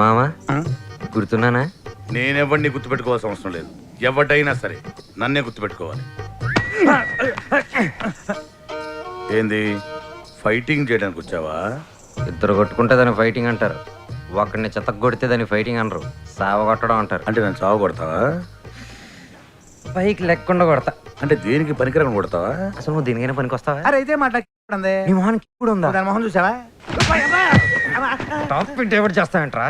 మామా గుర్తున్నానా? నేనెవడిని గుర్తుపెట్టుకోవాల్సిన అవసరం లేదు. ఎవడైనా సరే నన్నే గుర్తుపెట్టుకోవాలి. ఏంది? ఫైటింగ్ చేయడానికి వచ్చావా? ఇద్దరు కొట్టుకుంటే దాన్ని ఫైటింగ్ అంటారు. ఒకరిని చెత్త కొడితే దాన్ని ఫైటింగ్ అనరు. సావ కొట్టడం అంటారు. అంటే నన్ను చావు కొడతావా? పైకి లెక్కకుండా కొడతా. అంటే దేనికి పనికిరాని కొడతావా? అసలు నువ్వు దేనికైనా పనికి వస్తావా అరే అయితే మాట్లాడుతుంది నీ మొహానికి ఇప్పుడు ఉందా దాని మొహం చూసావా? టాప్ పింట్ ఎవరు చేస్తావేంట్రా?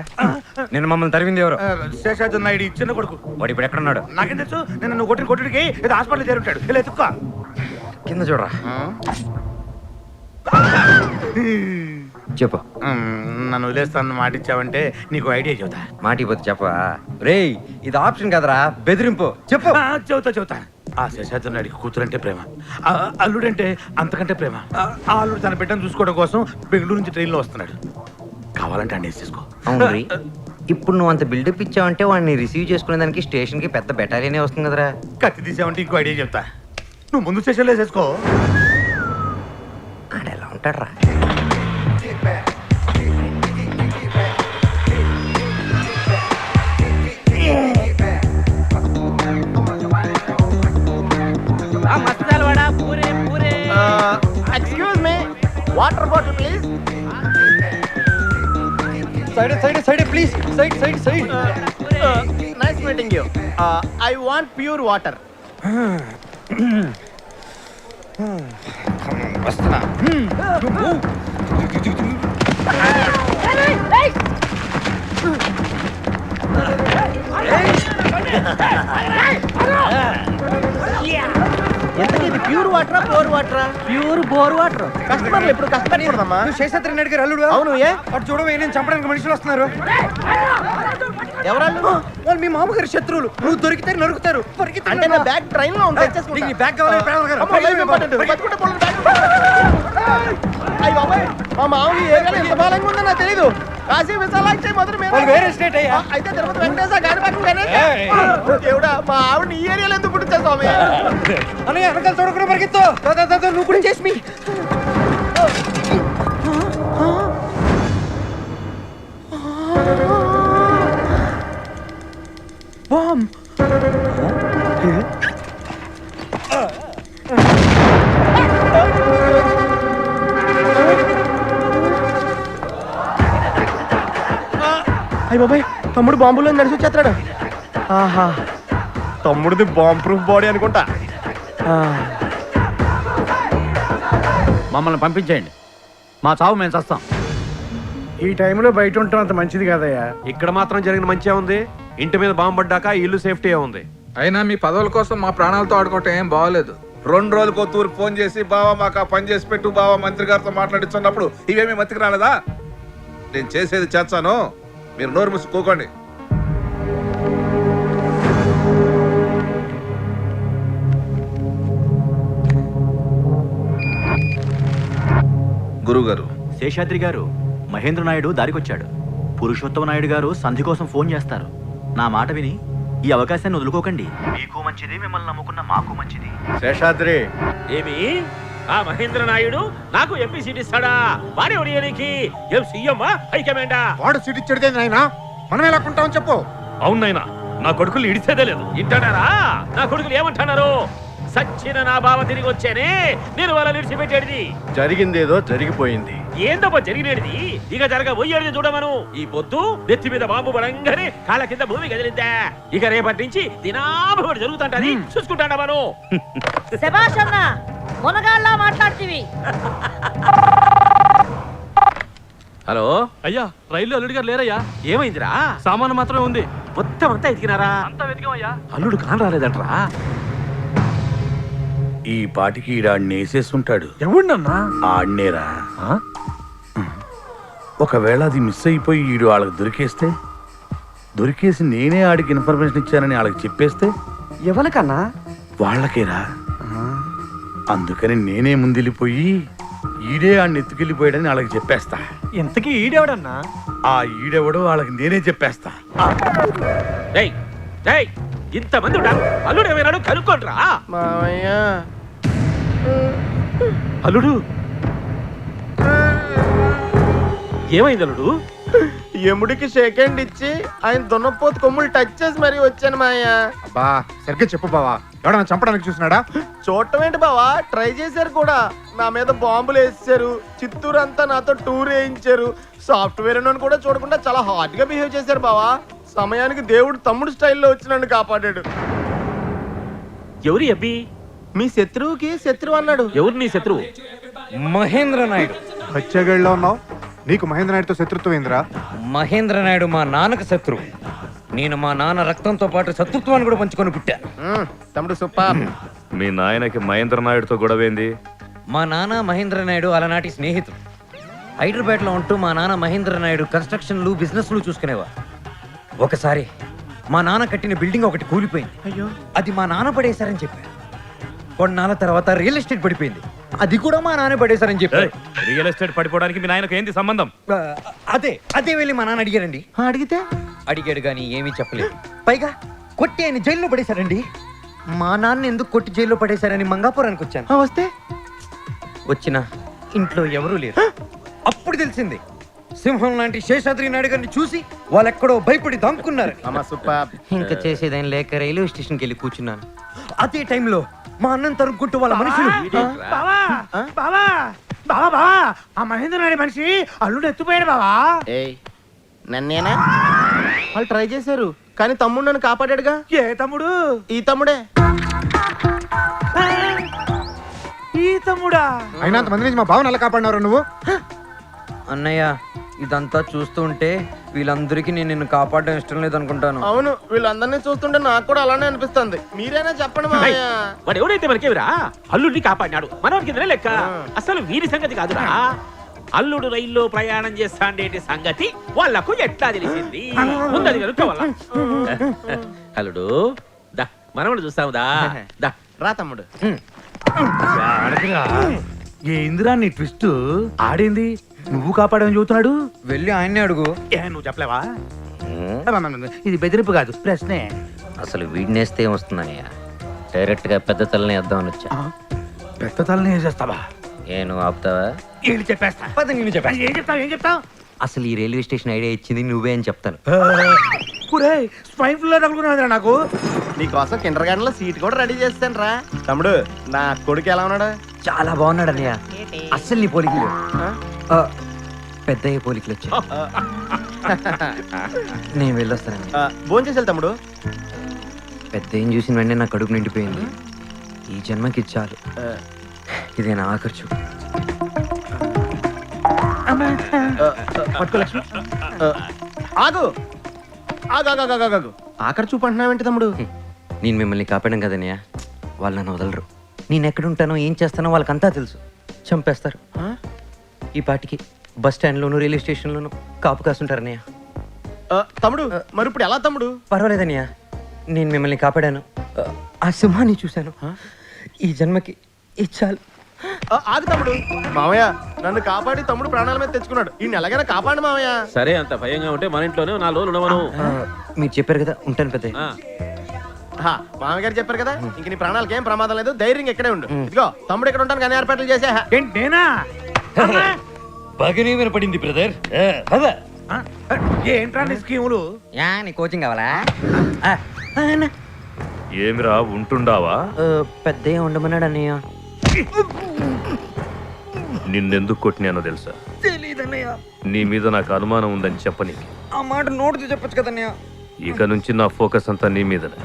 నేను మమ్మల్ని తరివింది ఎవరు? శేషాద్రి నాయుడు ఇచ్చిన కొడుకు. వాడు ఇప్పుడు ఎక్కడున్నాడు? నాకేం తెలుసు? నేను నువ్వు కొట్టిన కొట్టుడికి ఏదో హాస్పిటల్ చేరుంటాడు ఇలా ఎత్తుక్కో కింద చూడరా. చెప్పు. నన్ను వదిలేస్తాను మాట ఇచ్చావంటే నీకు ఐడియా చెబుతా. మాట ఇవ్వద్దు చెప్పవా? రేయ్ ఇది ఆప్షన్ కదరా. బెదిరింపు. చెప్పు. చెబుతా చెబుతా. ఆ శేషాద్రి నాయుడికి కూతురంటే ప్రేమ. ఆ, అల్లుడంటే అంతకంటే ప్రేమ. ఆ, ఆ అల్లుడు తన బిడ్డను చూసుకోవడం కోసం బెంగళూరు నుంచి ట్రైన్లో వస్తున్నాడు. కావాలంటే అండి తీసుకో. అవును రీ. ఇప్పుడు నువ్వు అంత బిల్డప్ ఇచ్చావంటే వాడిని రిసీవ్ చేసుకునే దానికి స్టేషన్కి పెద్ద బెటాలియనే వస్తుంది కదరా. కత్తి తీసావంటే ఇంకో ఐడియా చెప్తా. నువ్వు ముందు స్టేషన్లో వేసేసుకో. ఆడ ఎలా ఉంటాడు excuse side side please side side side. Nice meeting you I want pure water వస్తున్నా. ఇది ప్యూర్ వాటరా బోర్ వాటరా? Pure bore water. కస్టమర్లు ఎప్పుడు కష్టపడకూడదమ్మా నువ్వు శేషాద్రి నాయుడు గారు అల్లుడు? అవును ఏ? అటు చూడవే నేను చంపడానికి మనుషులు వస్తున్నారు. ఎవరాళ్ళు వాళ్ళు మీ మామగారు శత్రువులు. నువ్వు దొరికితే నరుకుతారు. పరిగెత్తి అంటే నా. బ్యాగ్ ట్రైన్లో నీకు నీ బ్యాగ్ కావాలి. ప్రాణాలు గారు. అయ్య బాబాయ్, మా మామూలు బలంగా ఉందో నాకు తెలీదు. కాశీ విశాలాక్షి మొదలు మీద వాళ్ళు వేరే స్టేట్ అయ్యా. అయితే తిరుపతి వెంకటేశ్వర గణేష్ ఏయ్. దేవుడా మా ఆవిడ ఈ ఏరియాలో ఎందుకు పుట్టించా స్వామి? అన్నయ్య వెనకాల చూడకుండా పరిగెత్తు. నువ్వు కూడా చేసి తమ్ముడు బాంబులో నడిచి వచ్చేస్తాడు. ఆహా. తమ్ముడిది బాంబ్ ప్రూఫ్ బాడీ అనుకుంటా. మమ్మల్ని పంపించేయండి. మా చావు మేము చస్తాం. ఈ టైంలో బయట ఉండటం అంత మంచిది కాదయ్యా. ఇక్కడ మాత్రం జరిగిన మంచిగా ఉంది. ఇంటి మీద బాంబు పడ్డాక ఇల్లు సేఫ్టీ ఉంది. అయినా మీ పదవుల కోసం మా ప్రాణాలతో ఆడుకోవటం ఏం బాగోలేదు. రెండు రోజులకు తూరు ఫోన్ చేసి బావా మాకు ఆ పని చేసి పెట్టు బావా మంత్రి గారితో మాట్లాడిస్తున్నప్పుడు ఇవేమి మతికి రాలేదా? నేను చేసేది చేస్తాను. మీరు నోరు మూసుకోకండి గురుగారు. శేషాద్రి గారు మహేంద్ర నాయుడు దారికొచ్చాడు. పురుషోత్తమ నాయుడు గారు సంధి కోసం ఫోన్ చేస్తారు. నా మాట విని ఈ అవకాశాన్ని వదులుకోకండి. మీకు మంచిది మిమ్మల్ని నమ్ముకున్న మాకు మంచిది. శేషాద్రి. ఏమి? ఆ మహేంద్ర నాయుడు నాకు ఎంపీ సీట్ ఇస్తాడా? వాడే ఒడియనికి ఏం సీఎం హైకమాండా వాడు సీట్ ఇచ్చేదే నాయన. మనం ఎలా కొంటామని చెప్పు. అవునైనా నా కొడుకులు ఇడిచేదే లేదు. ఇంటాడారా? నా కొడుకులు ఏమంటున్నారు? సచ్చిన నా బావ తిరిగి వచ్చేనే నేను వాళ్ళ నిడిచిపెట్టేది జరిగిందేదో జరిగిపోయింది. ఏందబ్బా జరిగినది ఇక జరగబోయేది చూడమను. ఈ పొద్దు నెత్తి మీద బాంబు పడంగానే కాళ్ళ కింద భూమి కదిలిందా? ఇక రేపటి నుంచి దినాభం జరుగుతుంటది. చూసుకుంటాడా మనం? శభాష్ అన్న మునగాళ్ళ మాట్లాడుతీవి. హలో? అయ్యా రైలు అల్లుడి గారు లేరయ్యా. ఏమైందిరా? సామాను మాత్రమే ఉంది. మొత్తం అంతా ఎతికినారా? అంతా వెతికామయ్యా. అల్లుడు కాని రాలేదంట్రా ఈ పాటికి ఈడాడిని వేసేస్తుంటాడు ఎవడినన్నా? ఆడినేరా. ఒకవేళ అది మిస్ అయిపోయి ఈడు వాళ్ళకి దొరికేస్తే? దొరికేసి నేనే ఆడికి ఇన్ఫర్మేషన్ ఇచ్చానని వాళ్ళకి చెప్పేస్తే? ఎవరికన్నా? వాళ్ళకేరా. అందుకని నేనే ముందెళ్ళిపోయి ఈడే ఆడిని ఎత్తుకెళ్ళిపోయాడని వాళ్ళకి చెప్పేస్తా. ఇంతకీ ఈడేవడన్నా? ఆ ఈడెవడో వాళ్ళకి నేనే చెప్పేస్తా. డేయ్ డేయ్ ఇంతమంది ఉంటారు అల్లుడు ఏమైనాడు కనుక్కోండిరా. మామయ్య అల్లుడు? ఏమైంది అల్లుడు? ఎముడికి షేక్ హ్యాండ్ ఇచ్చి ఆయన దున్నపోతు కొమ్ములు టచ్ చేసి మరీ వచ్చాను మాయ బా సరిగ్గా చెప్పు బావా. ఎవడన్నా చంపడానికి చూసినాడా? చూడటం ఏంటి బావా? ట్రై చేశారు కూడా. నా మీద బాంబులు వేసేసారు చిత్తూరు అంతా నాతో టూర్ వేయించారు. సాఫ్ట్వేర్ అని కూడా చూడకుండా చాలా హాట్గా బిహేవ్ చేశారు బావా. సమయానికి దేవుడు తమ్ముడు స్టైల్లో వచ్చి నన్ను కాపాడాడు. ఎవరి అబ్బి? మీ శత్రువుకి శత్రువు అన్నాడు. ఎవరు నీ శత్రువు? మహేంద్ర నాయుడు. బచ్చగడిలో ఉన్నావు? నీకు మహేంద్ర నాయుడుతో శత్రుత్వం ఏందిరా? మహేంద్ర నాయుడు మా నాన్నకు శత్రువు. నేను మా నాన్న రక్తంతో పాటు శత్రుత్వాన్ని కూడా పంచుకొని పుట్టాను మ్మ్, తమ్ముడు సూపర్. మీ నాయనకి మహేంద్ర నాయుడుతో గొడవేంది? మా నాన్న మహేంద్ర నాయుడు అలనాటి స్నేహితుడు. హైదరాబాద్లో ఉంటూ మా నాన్న మహేంద్ర నాయుడు కన్స్ట్రక్షన్లు బిజినెస్లు చూసుకునేవారు. ఒకసారి మా నాన్న కట్టిన బిల్డింగ్ ఒకటి కూలిపోయింది. అయ్యో. అది మా నాన్న పడేశారని చెప్పారు. కొన్నాళ్ళ తర్వాత రియల్ ఎస్టేట్ పడిపోయింది. అది కూడా మా నాన్న పడేశారని చెప్పారు. రియల్ ఎస్టేట్ పడిపోవడానికి మీ నాయనకి ఏంది సంబంధం? ఆ, అదే అదే వెళ్ళి మా నాన్న అడిగారండి. ఆ, అడిగితే? అడిగాడు కానీ ఏమీ చెప్పలేదు. పైగా కొట్టి ఆయన జైల్లో పడేశారండి. మా నాన్న ఎందుకు కొట్టి జైల్లో పడేశారని మంగాపురానికి వచ్చాను. ఆ, వస్తే? వచ్చిన ఇంట్లో ఎవరూ లేరు. అప్పుడు తెలిసింది సింహం లాంటి శేషాద్రి నాయుడు గారిని చూసి వాళ్ళెక్కడో భయపడి దాముకున్నారు అమ్మ సూపర్ ఇంకా చేసేదేం లేక రైల్వే స్టేషన్కి వెళ్ళి కూర్చున్నాను. అదే టైంలో మా అన్నం తరుక్కుంటూ వాళ్ళ మనుషులు బావా! బావా! బావా బావా! ఆ మహేంద్ర నాయుడు మనిషి అల్లుడు ఎత్తుపోయాడు బావా! ఏయ్ నన్నేనా? వాళ్ళు ట్రై చేశారు. కానీ తమ్ముడు నన్ను కాపాడాడుగా? ఏ తమ్ముడు? ఈ తమ్ముడే. ఈ తమ్ముడా? అయినంత మంది నుంచి మా బావను ఎలా కాపాడినారు నువ్వు? అన్నయ్య ఇదంతా చూస్తూ ఉంటే వీళ్ళందరికీ నేను నిన్ను కాపాడడం ఇష్టం లేదనుకుంటాను. అవును వీళ్ళందరినీ చూస్తుంటే నాకు కూడా అలానే అనిపిస్తుంది. మీరైనా చెప్పండి మామయ్య. వాడు ఎవడైతే మనకేమిరా? అల్లుడిని కాపాడినాడు. మనవాడి కిందనే లెక్క. అసలు వీరి సంగతి కాదురా. అల్లుడు రైల్లో ప్రయాణం చేస్తాండేటి సంగతి వాళ్ళకు ఎట్లా తెలిసింది? ముందది కనుక వాళ్ళ అల్లుడు దా మనవడు చూస్తాము దా దా. రా తమ్ముడు. ఏందిరా నీ ట్విస్ట్? ఆడింది? నువ్వు కాపాడని చెబుతున్నాడు? వెళ్ళి ఆయన్నే అడుగు. ఏ నువ్వు చెప్పలేవా? ఇది బెదిరింపు కాదు ప్రశ్నే. అసలు వీడినేస్తే డైరెక్ట్గా పెద్ద తలని వేద్దామని వచ్చా. పెద్ద తలని ఏం నేను ఆపుతావా? చెప్పేస్తా? పద నేను చెప్పా ఏం చెప్తావు ఏం చెప్తావు? అసలు ఈ రైల్వే స్టేషన్ ఐడియా ఇచ్చింది నువ్వే అని చెప్తాను. ఒరే స్వైన్ ఫ్లూ నాకు. నీకోసం కిండర్ గార్డెన్లో సీట్ కూడా రెడీ చేస్తాను రా. తమ్ముడు నా కొడుకు ఎలా ఉన్నాడు? చాలా బాగున్నాడు అన్నయ్య. అస్సలు నీ పోలికలు. ఆ, పెద్దయ్య పోలికలు వచ్చాయి. నేను వెళ్ళొస్తానండి భోజనం చేసేది తమ్ముడు. పెద్ద ఏం చూసిన వెంటనే నా కడుపు నిండిపోయింది. ఈ జన్మకి చాలు. ఇదే నా ఆ, ఆగు. ఆగు ఆగు ఆగు, ఆగు ఆగు. ఆఖరి చూపు అంటున్నావేంటి తమ్ముడు? నేను మిమ్మల్ని కాపాడడం కదన్నయ్య. వాళ్ళు నన్ను వదలరు. నేను ఎక్కడుంటానో ఏం చేస్తానో వాళ్ళకంతా తెలుసు. చంపేస్తారు. ఆ? ఈ పాటికి బస్ స్టాండ్లోను రైల్వే స్టేషన్లోను కాపు కాస్తుంటారన్నయ్య ఆ, తమ్ముడు మరి ఇప్పుడు ఎలా తమ్ముడు? పర్వాలేదన్నయ్య. నేను మిమ్మల్ని కాపాడాను. ఆ, సింహాన్ని చూశాను. ఈ జన్మకి ఇది చాలు. ఆ, ఆగు తమ్ముడు. మామయ్య నన్ను కాపాడి తమ్ముడు ప్రాణాల మీద తెచ్చుకున్నాడు. ఈ ఎలాగైనా కాపాడు మామయ్య. సరే అంత భయంగా ఉంటే మన ఇంట్లోనే నాలుగు రోజులు ఉండమను. ఆ, మీరు చెప్పారు కదా ఉంటాను పెద్ద. ఆ, ఆహా, మామయ్య గారు చెప్పారు కదా ఇంక నీ ప్రాణాలకి ఏం ప్రమాదం లేదు ధైర్యంగా ఇక్కడే ఉండు. ఇదిగో తమ్ముడు ఇక్కడ ఉంటాను కానీ ఏర్పాట్లు చేసే. ఏంటి నేనా? బాగానే వినపడింది బ్రదర్? ఏంట్రా నీ స్కీములు? యా నీ కోచింగ్ కావాలా. ఏమిరా ఉంటుండావా? ఆ, పెద్దయ్య ఉండమన్నాడు అన్నయ్య. నిన్నెందుకు కొట్టినానో తెలుసా? తెలీదన్నయ్య. నీ మీద నాకు అనుమానం ఉందని చెప్పనీకి. ఆ మాట నోటితో చెప్పొచ్చు కదన్నయ్య. ఇక నుంచి నా ఫోకస్ అంతా నీ మీదనే.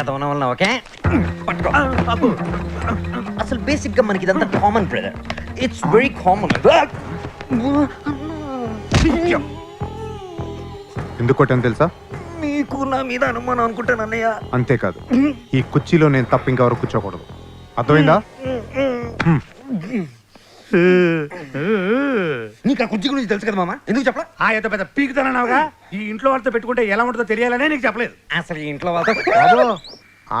ఎదవన వలన ఓకే? పట్టుకో. అసలు బేసిక్గా మనకి ఇదంతా common brother. It's very common ఎందుకు కొట్టాను తెలుసా? మీకు నా మీద అనుమానం అనుకుంటాను అన్నయ్య. అంతేకాదు. ఈ కుర్చీలో నేను తప్ప ఇంకెవరు కూర్చోకూడదు. అర్థమైందా? నీకు ఆ కుర్చీ గురించి తెలుసు కదా మామ? ఎందుకు చెప్పలా? ఆ ఏదో పెద్ద పీకుతానన్నావుగా? ఈ ఇంట్లో వాళ్ళతో పెట్టుకుంటే ఎలా ఉంటుందో తెలియాలనే నీకు చెప్పలేదు. అసలు ఈ ఇంట్లో వాళ్ళతో బాబు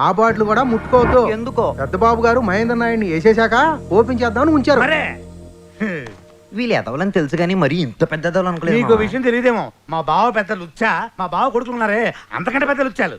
ఆ బాటిల్ కూడా ముట్టుకోవద్దు. ఎందుకో? పెద్ద బాబు గారు మహేంద్ర నాయుడిని వేసేశాక ఓపెన్ చేద్దామని ఉంచారు. మరే వీళ్ళు ఎదవలని తెలుసు కానీ మరి ఇంత పెద్ద ఎదవలు అనుకోలేదు నీకు విషయం తెలియదేమో. మా బావ పెద్ద లుచ్చా? మా బావ కొడుకున్నారే అంతకంటే పెద్ద లుచ్చాలు.